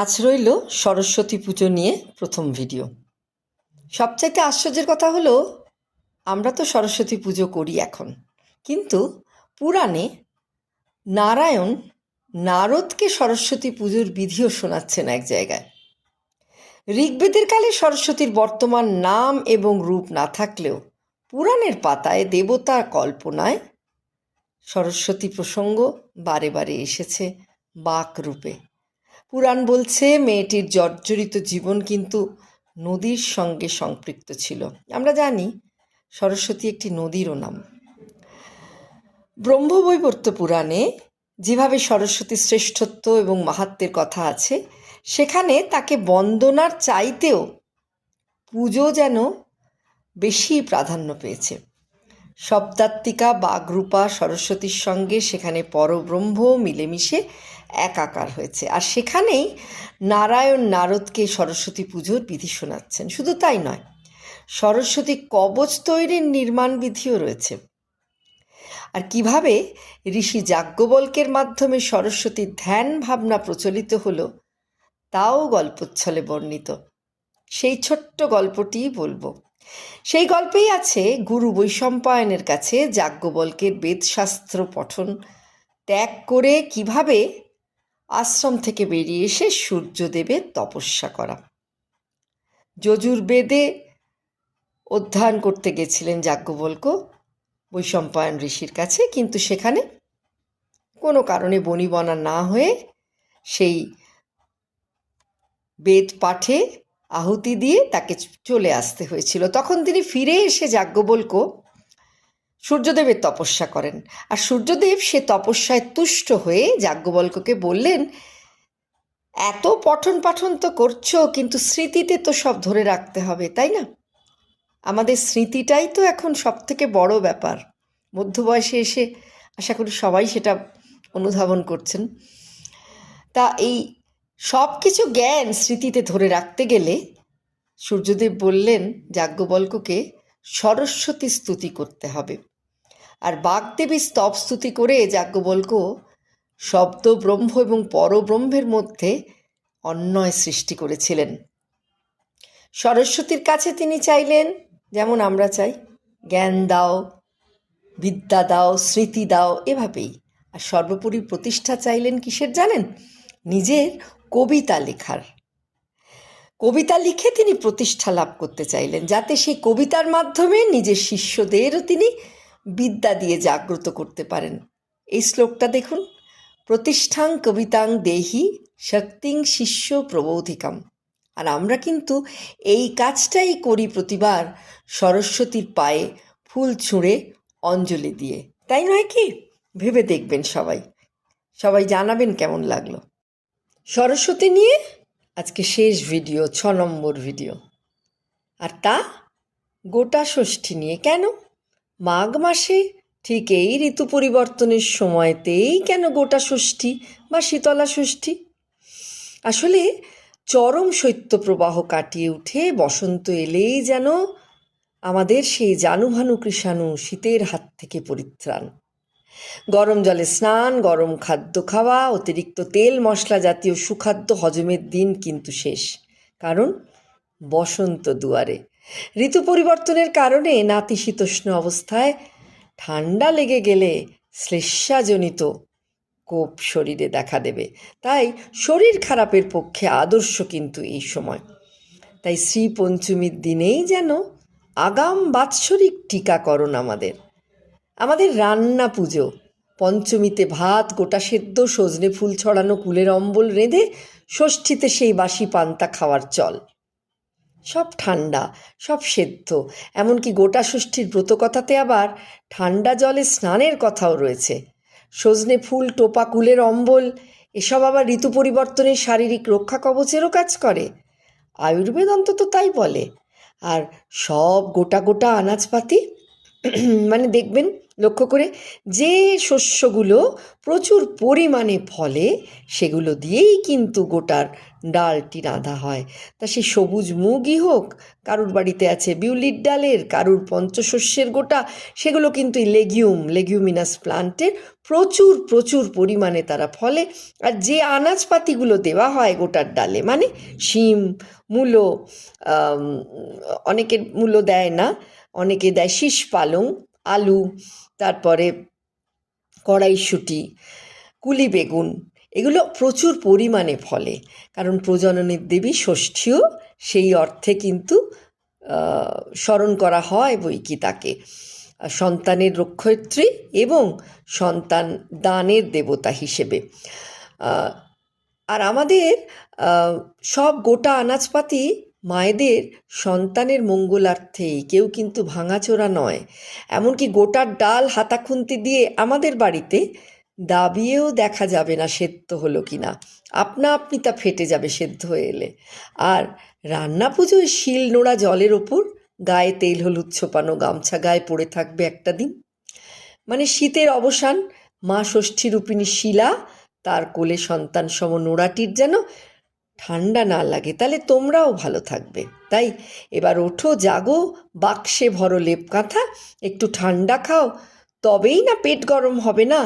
আজ রইল সরস্বতী পুজো নিয়ে প্রথম ভিডিও। সবচাইতে আশ্চর্যের কথা হলো, আমরা তো সরস্বতী পুজো করি এখন। কিন্তু পুরাণে নারায়ণ নারদকে সরস্বতী পুজোর বিধিও শোনাচ্ছেন এক জায়গায়। ঋগ্বেদের কালে সরস্বতীর বর্তমান নাম এবং রূপ না থাকলেও পুরাণের পাতায় দেবতার কল্পনায় সরস্বতী প্রসঙ্গ বারে বারে এসেছে বাক রূপে। পুরাণ বলছে, মেয়েটির জর্জরিত জীবন কিন্তু নদীর সঙ্গে সম্পৃক্ত ছিল। আমরা জানি সরস্বতী একটি নদীরও নাম। ব্রহ্মবৈবর্ত পুরাণে যেভাবে সরস্বতীর শ্রেষ্ঠত্ব এবং মাহাত্ম্যের কথা আছে, সেখানে তাকে বন্দনার চাইতেও পুজো যেন বেশি প্রাধান্য পেয়েছে। শব্দাত্মিকা বাগরূপা সরস্বতীর সঙ্গে সেখানে পরব্রহ্ম মিলেমিশে একাকার হয়েছে। আর সেখানেই নারায়ণ নারদকে সরস্বতী পুজোর বিধি শোনাচ্ছেন। শুধু তাই নয়, সরস্বতী কবচ তৈরির নির্মাণ বিধিও রয়েছে। আর কীভাবে ঋষি যাজ্ঞবল্কের মাধ্যমে সরস্বতীর ধ্যান ভাবনা প্রচলিত হলো, তাও গল্পচ্ছলে বর্ণিত। সেই ছোট্ট গল্পটিই বলব। সেই গল্পেই আছে গুরু বৈশম্পায়নের কাছে যাজ্ঞবল্কের বেদশাস্ত্র পঠন। ত্যাগ করে কীভাবে আশ্রম থেকে বেরিয়ে এসে সূর্যদেবের তপস্যা করা। যজুর্বেদে অধ্যয়ন করতে গেছিলেন যাজ্ঞবল্ক বৈশম্পায়ন ঋষির কাছে, কিন্তু সেখানে কোনো কারণে বনিবনা না হয়ে সেই বেদ পাঠে আহুতি দিয়ে তাকে চলে আসতে হয়েছিল। তখন তিনি ফিরে এসে যাজ্ঞবল্ক সূর্যদেবের তপস্যা করেন। আর সূর্যদেব সে তপস্যায় তুষ্ট হয়ে যাজ্ঞবল্ককে বললেন, এত পঠন পাঠন তো করছ, কিন্তু স্মৃতিতে তো সব ধরে রাখতে হবে, তাই না? আমাদের স্মৃতিটাই তো এখন সব থেকে বড় ব্যাপার। মধ্য বয়সে এসে আশা করি সবাই সেটা অনুধাবন করছেন। তা এই সব কিছু জ্ঞান স্মৃতিতে ধরে রাখতে গেলে সূর্যদেব বললেন, যাজ্ঞবল্ককে সরস্বতী স্তুতি করতে হবে। আর বাগদেবী স্তব স্তুতি করে যাজ্ঞবল্ক শব্দ ব্রহ্ম এবং পরব্রহ্মের মধ্যে অন্যয় সৃষ্টি করেছিলেন। সরস্বতীর কাছে তিনি চাইলেন, যেমন আমরা চাই, জ্ঞান দাও, বিদ্যা দাও, স্মৃতি দাও, এভাবেই। আর সর্বোপরি প্রতিষ্ঠা চাইলেন কিসের জানেন? নিজের কবিতা লেখার। কবিতা লিখে তিনি প্রতিষ্ঠা লাভ করতে চাইলেন, যাতে সেই কবিতার মাধ্যমে নিজের শিষ্যদেরও তিনি বিদ্যা দিয়ে জাগ্রত করতে পারেন। এই শ্লোকটা দেখুন, প্রতিষ্ঠাং কবিতাং দেহি শক্তিং শিষ্য প্রবোধিকাম। আর আমরা কিন্তু এই কাজটাই করি প্রতিবার সরস্বতীর পায়ে ফুল ছুঁড়ে অঞ্জলি দিয়ে। তাই নয় কি? ভেবে দেখবেন সবাই। সবাই জানাবেন কেমন লাগল। সরস্বতী নিয়ে আজকে শেষ ভিডিও, ছ নম্বর ভিডিও। আর তা গোটা ষষ্ঠী নিয়ে। কেন? মাঘ মাসে ঠিক এই ঋতু পরিবর্তনের সময়তেই কেন গোটা ষষ্ঠী বা শীতলা ষষ্ঠী? আসলে চরম শৈত্যপ্রবাহ কাটিয়ে উঠে বসন্ত এলেই যেন আমাদের সেই জানুভানু কৃষাণু শীতের হাত থেকে পরিত্রাণ। গরম জলে স্নান, গরম খাদ্য খাওয়া, অতিরিক্ত তেল, মশলা জাতীয় সুখাদ্য হজমের দিন কিন্তু শেষ। কারণ বসন্ত দুয়ারে ঋতু পরিবর্তনের কারণে নাতিশীতোষ্ণ অবস্থায় ঠান্ডা লেগে গেলে শ্লেষাজনিত কোপ শরীরে দেখা দেবে। তাই শরীর খারাপের পক্ষে আদর্শ কিন্তু এই সময়। তাই শ্রী পঞ্চমীর দিনেই যেন আগাম বাৎসরিক টিকাকরণ আমাদের। আমাদের রান্না পুজো, পঞ্চমীতে ভাত, গোটা সেদ্ধ, সজনে ফুল ছড়ানো, কুলের অম্বল রেঁধে ষষ্ঠীতে সেই বাসি পান্তা খাওয়ার চল। সব ঠান্ডা, সব সেদ্ধ। এমনকি গোটা ষষ্ঠীর ব্রতকথাতে আবার ঠান্ডা জলে স্নানের কথাও রয়েছে। সজনে ফুল, টোপা কুলের অম্বল, এসব আবার ঋতু পরিবর্তনের শারীরিক রক্ষা কবচেরও কাজ করে। আয়ুর্বেদ অন্তত তাই বলে। আর সব গোটা গোটা আনাজপাতি মানে দেখবেন লক্ষ্য করে যে শস্যগুলো প্রচুর পরিমাণে ফলে, সেগুলো দিয়েই কিন্তু গোটার ডালটি রাঁধা হয়। তা সে সবুজ মুগই হোক, কারুর বাড়িতে আছে বিউলির ডালের, কারুর পঞ্চশস্যের গোটা, সেগুলো কিন্তু লেগিউম, লেগিউমিনাস প্লান্টের প্রচুর প্রচুর পরিমাণে তারা ফলে। আর যে আনাজপাতিগুলো দেওয়া হয় গোটার ডালে মানে শিম, মূলো অনেকের মূলো দেয় না, অনেকে দেয় শীষ পালং, আলু তারপরে কড়াইশুঁটি কুলি বেগুন, এগুলো প্রচুর পরিমাণে ফলে। কারণ প্রজননের দেবী ষষ্ঠীও সেই অর্থে কিন্তু স্মরণ করা হয় বই কি তাকে। সন্তানের রক্ষয়িত্রী এবং সন্তান দানের দেবতা হিসেবে। আর আমাদের সব গোটা আনাজপাতি মায়েদের সন্তানের মঙ্গলার্থেই কেউ কিন্তু ভাঙাচোরা নয়। এমনকি গোটার ডাল হাতা খুন্তি দিয়ে আমাদের বাড়িতে দাবিয়েও দেখা যাবে না সেদ্ধ হলো কি না। আপনা আপনি তা ফেটে যাবে সেদ্ধ হয়ে এলে। আর রান্না পুজোয় শিল নোড়া জলের ওপর গায়ে তেল হলুদ ছোপানো গামছা গায়ে পড়ে থাকবে একটা দিন। মানে শীতের অবসান, মা ষষ্ঠী রূপিণী শিলা, তার কোলে সন্তান সম নোড়াটির যেন ঠান্ডা না লাগে, তাহলে তোমরাও ভালো থাকবে। তাই এবার ওঠো, জাগো, বাক্সে ভরো লেপ কাঁথা, একটু ঠান্ডা খাও, তবেই না পেট গরম হবে না।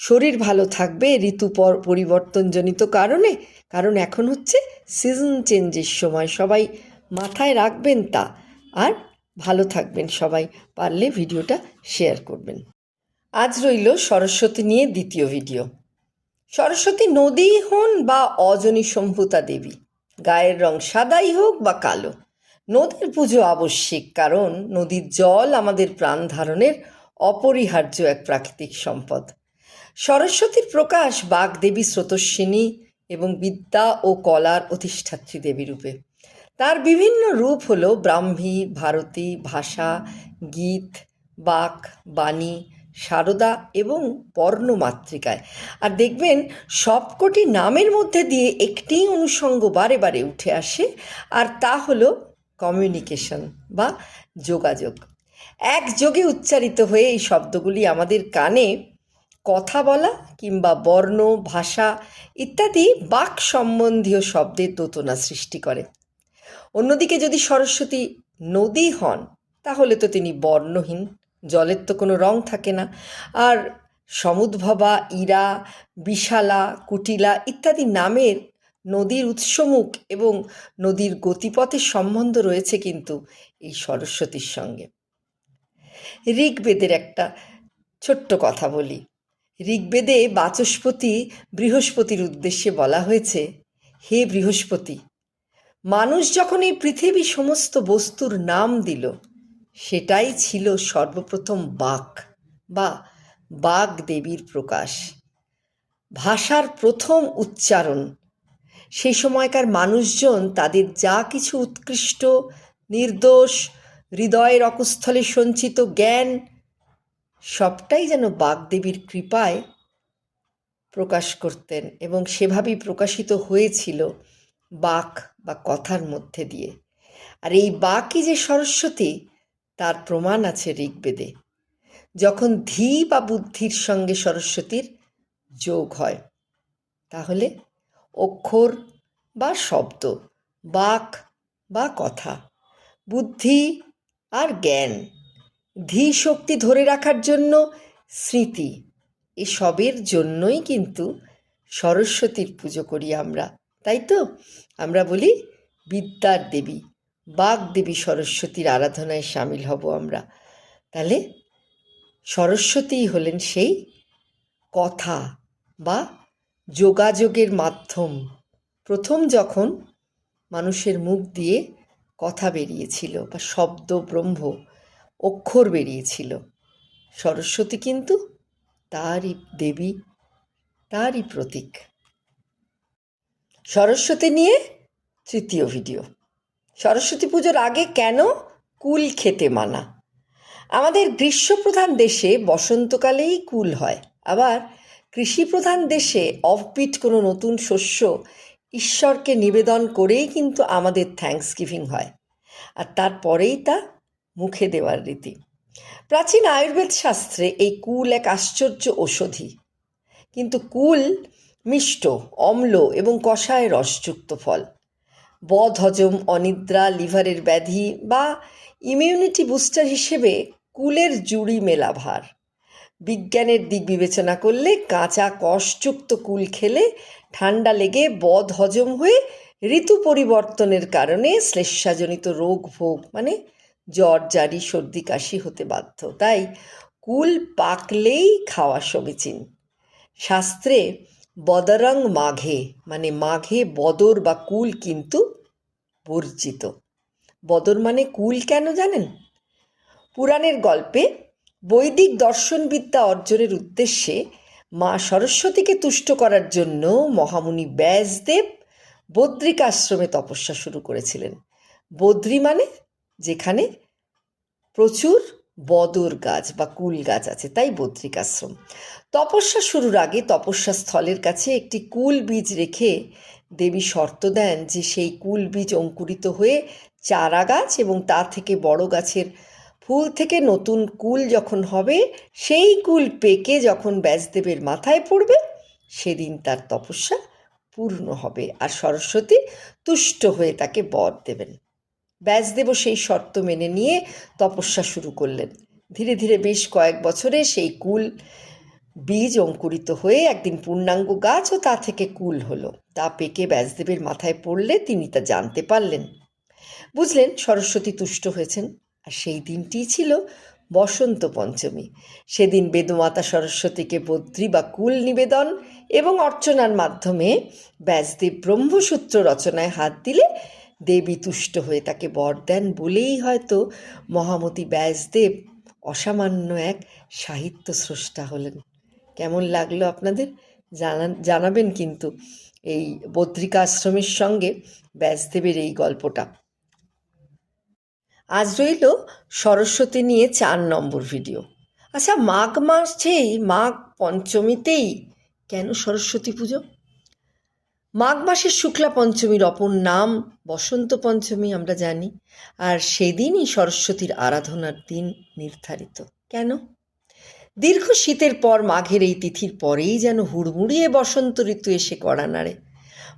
শরীর ভালো থাকবে, ঋতু পর পরিবর্তনজনিত কারণে, কারণ এখন হচ্ছে সিজন চেঞ্জের সময়, সবাই মাথায় রাখবেন তা। আর ভালো থাকবেন সবাই, পারলে ভিডিওটা শেয়ার করবেন। আজ রইল সরস্বতী নিয়ে দ্বিতীয় ভিডিও সরস্বতী নদী হন বা অজনী সম্ভূতা দেবী। গায়ের রং সাদাই হোক বা কালো। নদীর পুজো আবশ্যিক, কারণ নদীর জল আমাদের প্রাণ ধারণের অপরিহার্য এক প্রাকৃতিক সম্পদ। সরস্বতীর প্রকাশ বাগদেবী স্রোতস্বিনী এবং বিদ্যা ও কলার অধিষ্ঠাত্রী দেবী রূপে। তার বিভিন্ন রূপ হল ব্রাহ্মী, ভারতী, ভাষা, গীত, বাক, বাণী সারদা এবং বর্ণমাতৃকায় আর দেখবেন, সবকটি নামের মধ্যে দিয়ে একটি অনুষঙ্গ বারে বারে উঠে আসে, আর তা হলো কমিউনিকেশন বা যোগাযোগ। একযোগে উচ্চারিত হয়ে এই শব্দগুলি আমাদের কানে কথা বলা কিংবা বর্ণ, ভাষা ইত্যাদি বাক সম্বন্ধীয় শব্দের দোতনা সৃষ্টি করে। অন্যদিকে যদি সরস্বতী নদী হন, তাহলে তো তিনি বর্ণহীন। জলের তো কোনো রং থাকে না। আর সমুদ্ভবা, ইরা, বিশালা, কুটিলা ইত্যাদি নামের নদীর উৎসমুখ এবং নদীর গতিপথের সম্বন্ধ রয়েছে কিন্তু এই সরস্বতীর সঙ্গে। ঋগ্বেদের একটা ছোট্ট কথা বলি। ঋগ্বেদে বাচস্পতি বৃহস্পতির উদ্দেশ্যে বলা হয়েছে, হে বৃহস্পতি, মানুষ যখন এই পৃথিবী সমস্ত বস্তুর নাম দিল সেটাই ছিল সর্বপ্রথম বাক বা বাগ দেবীর প্রকাশ। ভাষার প্রথম উচ্চারণ। সেই সময়কার মানুষজন তাদের যা কিছু উৎকৃষ্ট, নির্দোষ, হৃদয়ের অকুস্থলে সঞ্চিত জ্ঞান, সবটাই যেন বাগদেবীর কৃপায় প্রকাশ করতেন এবং সেভাবেই প্রকাশিত হয়েছিল বাক বা কথার মধ্যে দিয়ে। আর এই বাকই যে সরস্বতী তার প্রমাণ আছে ঋগ্বেদে। যখন ধী বা বুদ্ধির সঙ্গে সরস্বতীর যোগ হয়, তাহলে অক্ষর বা শব্দ, বাক বা কথা, বুদ্ধি আর জ্ঞান, ধী শক্তি ধরে রাখার জন্য স্মৃতি, এসবের জন্যই কিন্তু সরস্বতীর পুজো করি আমরা। তাই তো? আমরা বলি বিদ্যার দেবী। বাগ দেবী সরস্বতীর আরাধনায় সামিল হব আমরা। তাহলে সরস্বতীই হলেন সেই কথা বা যোগাযোগের মাধ্যম। প্রথম যখন মানুষের মুখ দিয়ে কথা বেরিয়েছিল বা শব্দ, ব্রহ্ম, অক্ষর বেরিয়েছিল, সরস্বতী কিন্তু তারই দেবী, তারই প্রতীক। সরস্বতী নিয়ে তৃতীয় ভিডিও সরস্বতী পুজোর আগে কেন কুল খেতে মানা? আমাদের গ্রীষ্মপ্রধান দেশে বসন্তকালেই কুল হয়। আবার কৃষিপ্রধান দেশে অফবিট কোনো নতুন শস্য ঈশ্বরকে নিবেদন করেই কিন্তু আমাদের থ্যাঙ্কস গিভিং হয়। আর তারপরেই তা মুখে দেওয়ার রীতি। প্রাচীন আয়ুর্বেদ শাস্ত্রে এই কুল এক আশ্চর্য ঔষধি। কিন্তু কুল মিষ্ট, অম্ল এবং কষায় রসযুক্ত ফল। বদ হজম অনিদ্রা, লিভারের ব্যাধি বা ইমিউনিটি বুস্টার হিসেবে কুলের জুড়ি মেলা ভার। বিজ্ঞানের দিক বিবেচনা করলে কাঁচা কষযুক্ত কুল খেলে ঠান্ডা লেগে বদ হজম হয়ে ঋতু পরিবর্তনের কারণে শ্লেষ্মাজনিত রোগ ভোগ মানে জ্বর, জারি, সর্দি, কাশি হতে বাধ্য। তাই কুল পাকলেই খাওয়া সমীচীন। শাস্ত্রে বদরং মাঘে মানে মাঘে বদর বা কুল কিন্তু বর্জিত। বদর মানে কুল কেন জানেন? পুরাণের গল্পে বৈদিক দর্শনবিদ্যা অর্জনের উদ্দেশ্যে মা সরস্বতীকে তুষ্ট করার জন্য মহামুনি ব্যাসদেব বদ্রিক আশ্রমে তপস্যা শুরু করেছিলেন। বদ্রি মানে যেখানে প্রচুর বদর গাছ বা কুল গাছ আছে, তাই বদ্রিকাশ্রম তপস্যা শুরুর আগে তপস্যা স্থলের কাছে একটি কুল বীজ রেখে দেবী শর্ত দেন যে সেই কুল বীজ অঙ্কুরিত হয়ে চারা গাছ এবং তা থেকে বড় গাছের ফুল থেকে নতুন কুল যখন হবে, সেই কুল পেকে যখন ব্যাসদেবের মাথায় পড়বে, সেদিন তার তপস্যা পূর্ণ হবে। আর সরস্বতী তুষ্ট হয়ে তাকে বর দেবেন। ব্যাসদেবও সেই শর্ত মেনে নিয়ে তপস্যা শুরু করলেন। ধীরে ধীরে বেশ কয়েক বছরে সেই কুল বীজ অঙ্কুরিত হয়ে একদিন পূর্ণাঙ্গ গাছ ও তা থেকে কুল হলো। তা পেকে ব্যাসদেবের মাথায় পড়লে তিনি তা জানতে পারলেন। বুঝলেন, সরস্বতী তুষ্ট হয়েছেন। আর সেই দিনটিই ছিল বসন্ত পঞ্চমী। সেদিন বেদমাতা সরস্বতীকে বদ্রি বা কুল নিবেদন এবং অর্চনার মাধ্যমে ব্যাসদেব ব্রহ্মসূত্র রচনায় হাত দিলে দেবী তুষ্ট হয়ে তাকে বর দেন বলেই হয়তো মহামতি ব্যাসদেব অসামান্য এক সাহিত্য স্রষ্টা হলেন। কেমন লাগল আপনাদের? জানান, জানাবেন কিন্তু এই বদ্রিকা আশ্রমের সঙ্গে ব্যাসদেবের এই গল্পটা। আজ রইল সরস্বতী নিয়ে চার নম্বর ভিডিও। আচ্ছা মাঘ মাসেই, মাঘ পঞ্চমীতেই কেন সরস্বতী পুজো? মাঘ মাসের শুক্লা পঞ্চমীর অপর নাম বসন্ত পঞ্চমী, আমরা জানি। আর সেদিনই সরস্বতীর আরাধনার দিন নির্ধারিত। কেন? দীর্ঘ শীতের পর মাঘের এই তিথির পরেই যেন হুড়মুড়িয়ে বসন্ত ঋতু এসে কড়া নাড়ে।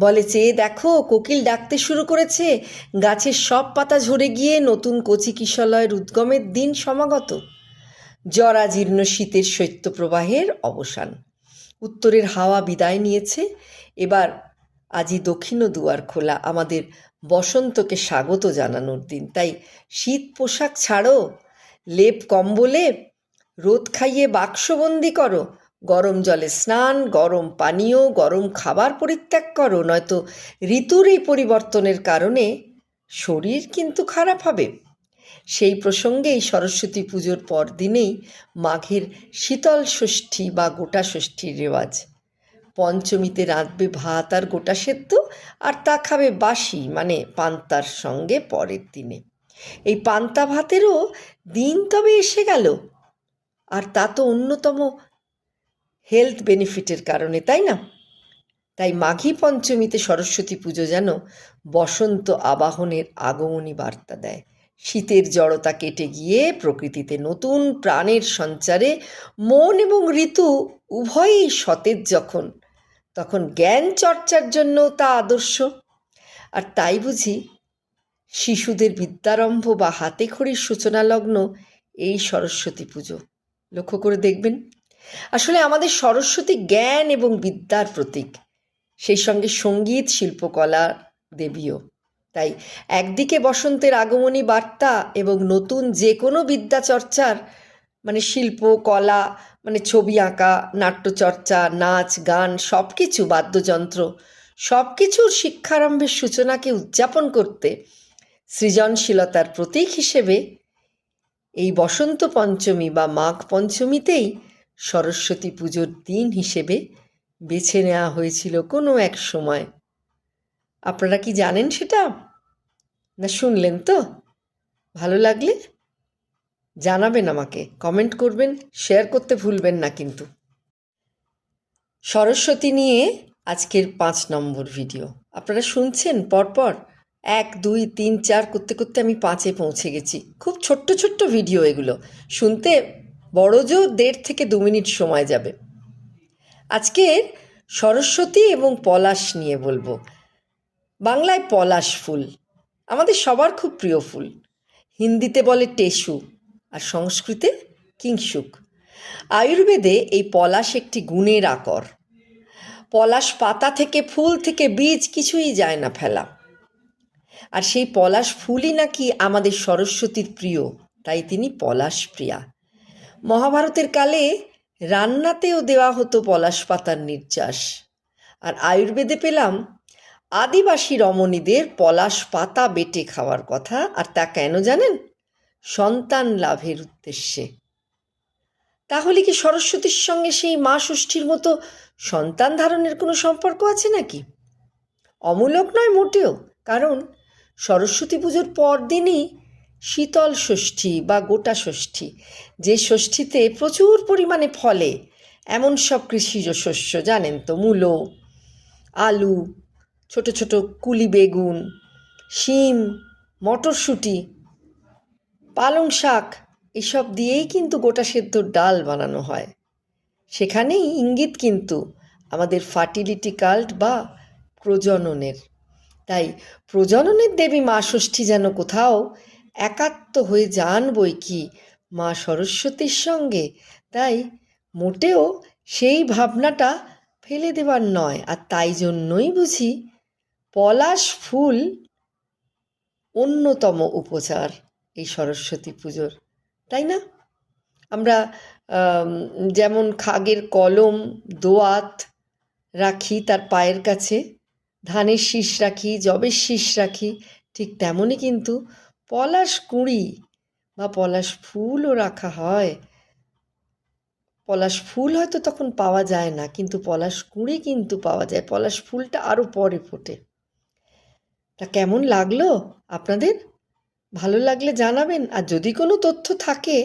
বলে চেয়ে দেখো, কোকিল ডাকতে শুরু করেছে। গাছের সব পাতা ঝরে গিয়ে নতুন কচি কিশলয়ের উদ্গমের দিন সমাগত। জরাজীর্ণ শীতের শৈত্যপ্রবাহের অবসান। উত্তরের হাওয়া বিদায় নিয়েছে। এবার আজই দক্ষিণ দুয়ার খোলা। আমাদের বসন্তকে স্বাগত জানানোর দিন। তাই শীত পোশাক ছাড়ো, লেপ কম্বলে, রোদ খাইয়ে বাক্সবন্দি করো। গরম জলে স্নান, গরম পানীয়, গরম খাবার পরিত্যাগ করো। নয়তো ঋতুর এই পরিবর্তনের কারণে শরীর কিন্তু খারাপ হবে। সেই প্রসঙ্গে এই সরস্বতী পুজোর পর দিনেই মাঘের শীতল ষষ্ঠী বা গোটা ষষ্ঠীর রেওয়াজ। পঞ্চমীতে রাঁধবে ভাত আর গোটা সেদ্ধ, আর তা খাবে বাসি মানে পান্তার সঙ্গে পরের দিনে। এই পান্তা ভাতেরও দিন তবে এসে গেল। আর তা তো অন্যতম হেলথ বেনিফিটের কারণে, তাই না? তাই মাঘী পঞ্চমীতে সরস্বতী পুজো যেন বসন্ত আবাহনের আগমনী বার্তা দেয়। শীতের জড়তা কেটে গিয়ে প্রকৃতিতে নতুন প্রাণের সঞ্চারে মন এবং ঋতু উভয়ই সতেজ যখন তখন জ্ঞান চর্চার জন্য তা আদর্শ। আর তাই বুঝি শিশুদের বিদ্যারম্ভ বা হাতে খড়ির সূচনা লগ্ন এই সরস্বতী পুজো। লক্ষ্য করে দেখবেন। আসলে আমাদের সরস্বতী জ্ঞান এবং বিদ্যার প্রতীক। সেই সঙ্গে সংগীত, শিল্পকলা, দেবীও। তাই একদিকে বসন্তের আগমনী বার্তা এবং নতুন যে কোনো বিদ্যা চর্চার মানে শিল্প, কলা মানে ছবি আঁকা, নাট্যচর্চা, নাচ, গান সব কিছু বাদ্যযন্ত্র সব কিছুর শিক্ষারম্ভের সূচনাকে উদযাপন করতে সৃজনশীলতার প্রতীক হিসেবে এই বসন্ত পঞ্চমী বা মাঘ পঞ্চমীতেই সরস্বতী পুজোর দিন হিসেবে বেছে নেওয়া হয়েছিল কোনো এক সময়। আপনারা কি জানেন সেটা? না শুনলেন তো? ভালো লাগলে জানাবেন আমাকে কমেন্ট করবেন শেয়ার করতে ভুলবেন না কিন্তু। সরস্বতী নিয়ে আজকের পাঁচ নম্বর ভিডিও আপনারা শুনছেন পরপর এক, দুই, তিন, চার করতে করতে আমি পাঁচে পৌঁছে গেছি। খুব ছোট্ট ছোট্ট ভিডিও এগুলো। শুনতে বড় জোর দেড় থেকে দু মিনিট সময় যাবে। আজকের সরস্বতী এবং পলাশ নিয়ে বলব। বাংলায় পলাশ ফুল। আমাদের সবার খুব প্রিয় ফুল। হিন্দিতে বলে টেসু। আর সংস্কৃতে কিংসুক। আয়ুর্বেদে এই পলাশ একটি গুণের আকর। পলাশ পাতা থেকে ফুল থেকে বীজ কিছুই যায় না ফেলা। আর সেই পলাশ ফুলই নাকি আমাদের সরস্বতীর প্রিয়, তাই তিনি পলাশ প্রিয়া। মহাভারতের কালে রান্নাতেও দেওয়া হতো পলাশ পাতার নির্যাস। আর আয়ুর্বেদে পেলাম আদিবাসী রমণীদের পলাশ পাতা বেটে খাওয়ার কথা। আর তা কেন জানেন? সন্তান লাভের উদ্দেশ্যে। তাহলে কি সরস্বতীর সঙ্গে সেই মা ষষ্ঠীর মতো সন্তান ধারণের কোনো সম্পর্ক আছে নাকি? অমূলক নয় মোটেও, কারণ সরস্বতী পুজোর পরদিনই শীতল ষষ্ঠী বা গোটা ষষ্ঠী, যে ষষ্ঠীতে প্রচুর পরিমাণে ফলে, এমন সব কৃষিজ শস্য, জানেন তো, মূলো, আলু, ছোট ছোট কুলি বেগুন, শিম, মটরশুঁটি পালং শাক, এসব দিয়েই কিন্তু গোটা সেদ্ধ ডাল বানানো হয়। সেখানেই ইঙ্গিত কিন্তু আমাদের ফার্টিলিটি কাল্ট বা প্রজননের। তাই প্রজননের দেবী মা ষষ্ঠী যেন কোথাও একাত্ম হয়ে যান বই কি মা সরস্বতীর সঙ্গে, তাই মোটেও সেই ভাবনাটা ফেলে দেবার নয়। আর তাই জন্যই বুঝি পলাশ ফুল অন্যতম উপচার। এই সরস্বতী পুজোর, তাই না? আমরা যেমন খাগের কলম, দোয়াত রাখি তার পায়ের কাছে, ধানের শীষ রাখি জবের শীষ রাখি, ঠিক তেমনই কিন্তু পলাশ কুঁড়ি বা পলাশ ফুলও রাখা হয়। পলাশ ফুল হয়তো তখন পাওয়া যায় না, কিন্তু পলাশ কুঁড়ি কিন্তু পাওয়া যায়। পলাশ ফুলটা আরও পরে ফোটে। তা কেমন লাগল আপনাদের? ভালো লাগলে জানাবেন, আর যদি কোনো তথ্য থাকে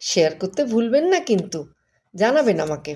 শেয়ার করতে ভুলবেন না কিন্তু। জানাবেন আমাকে।